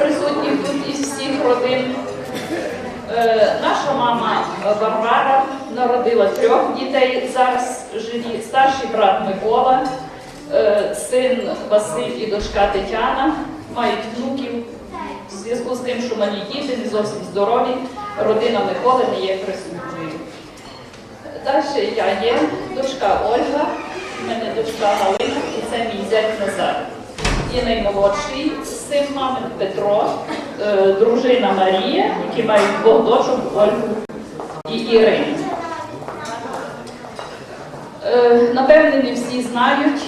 найменші зараз присутні тут із всіх родин. Е, Наша мама Варвара народила трьох дітей. Зараз живі старший брат Микола, е, син Василь і дочка Тетяна. Мають внуків. В зв'язку з тим, що малі діти не зовсім здорові, родина Миколи не є присутньою. Далі я є дочка Ольга, в мене дочка Галина і це мій зять Назар. І наймолодший син мами Петро, е, дружина Марія, які мають двох дочок Ольгу і Ірину. Е, Напевне, не всі знають,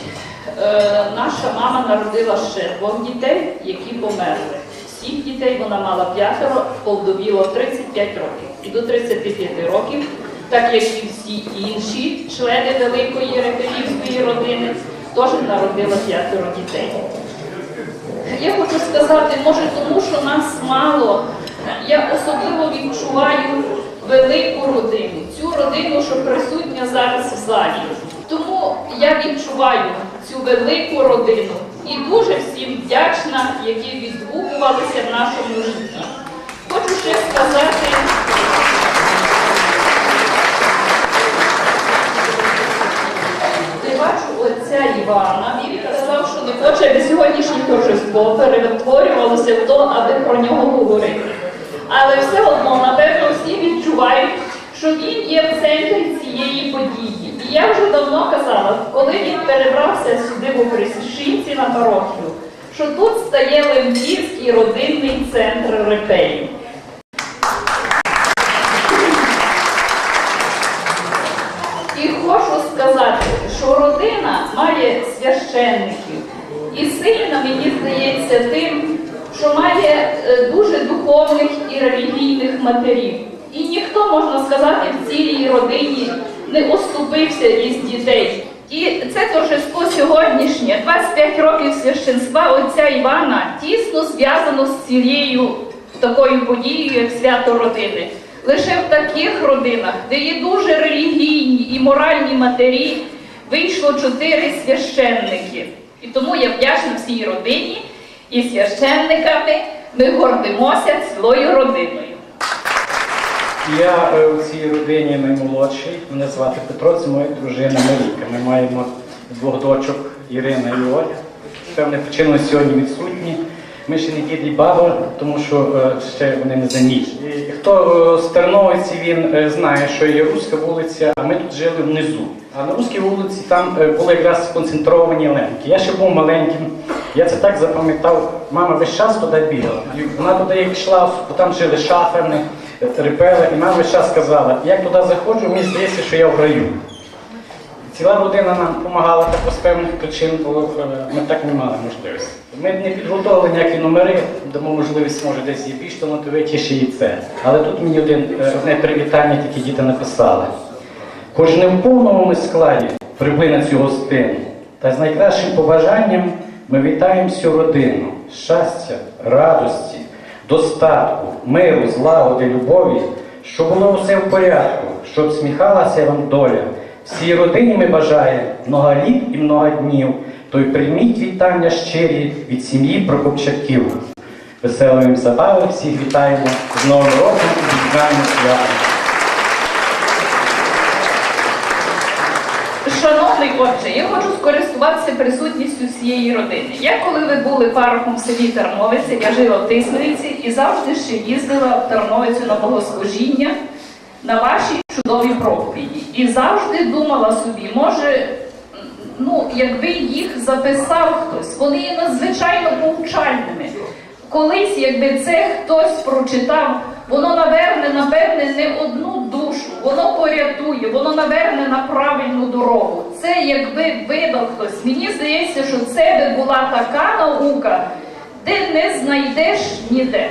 е, наша мама народила ще двох дітей, які померли. Всіх дітей вона мала п'ятеро, повдовіло 35 років. І до 35 років, так як і всі інші члени великої репелівської родини, теж народила п'ятеро дітей. Я хочу сказати, може, тому що нас мало. Я особливо відчуваю велику родину, цю родину, що присутня зараз в залі. Тому я відчуваю цю велику родину і дуже всім вдячна, які відгукувалися в нашому житті. Хочу ще сказати. Я бачу отця Івана, він казав, що не хоче, аби сьогоднішнє торжество перетворювалося в то, аби про нього говорити. Але все одно, напевно, всі відчувають, що він є в центрі цієї події. І я вже давно казала, коли він перебрався сюди в Опришинці на парохію, що тут стає Лемківський родинний центр репеїв. І хочу сказати, що родина має священників. І сильна, мені здається, тим, що має е, дуже духовних і релігійних матерів. І ніхто, можна сказати, в цілій родині не оступився із дітей. І це торжество сьогоднішнє, 25 років священства отця Івана, тісно зв'язано з цією такою подією, як свято родини. Лише в таких родинах, де є дуже релігійні і моральні матері, вийшло чотири священники. І тому я вдячна всій родині і священниками ми гордимося цілою родиною. Я е, у цій родині наймолодший. Мене звати Петро, це моя дружина Марійка. Ми маємо двох дочок Ірина і Оля. Певне причиною сьогодні відсутні. Ми ще не дід і баба, тому що е, ще вони не заміжні. І Хто е, з Терновиці він е, знає, що є Руська вулиця, а ми тут жили внизу. А на Руській вулиці там були якраз сконцентровані ленки. Я ще був маленьким. Я це так запам'ятав. Мама весь час туди бігала. Вона туди як йшла, бо там жили шаферни, репели, і мама весь час казала, як туди заходжу, мені здається, що я в раю. Ціла родина нам допомагала також з певних причин, бо е, ми так не мали можливості. Ми не підготували ніякі номери, дамо можливість, може, десь є більш талановитіші і це. Але тут мені один, е, одне привітання тільки діти написали. Хоч в повному складі прибули на цю гостину, та з найкращим побажанням ми вітаємо всю родину, щастя, радості, достатку, миру, злагоди, любові, щоб було все в порядку, щоб сміхалася вам доля. Всій родині ми бажаємо много літ і много днів, то й прийміть вітання щирі від сім'ї Прокопчаків. Веселої забави, всіх вітаємо з Новим роком і вітаємо святом. Шановний отче, я хочу скористуватися присутністю всієї родини. Я, коли ви були парохом в селі Терновиці, я жила в Тисмениці і завжди ще їздила в Терновицю на богослужіння на ваші чудові проповіді. І завжди думала собі, може, ну, якби їх записав хтось, вони є надзвичайно повчальними. Колись, якби це хтось прочитав, воно наверне, напевне, не одну душу, воно порятує, воно наверне на правильну дорогу. Це якби видав хтось. Мені здається, що це би була така наука, де не знайдеш ніде.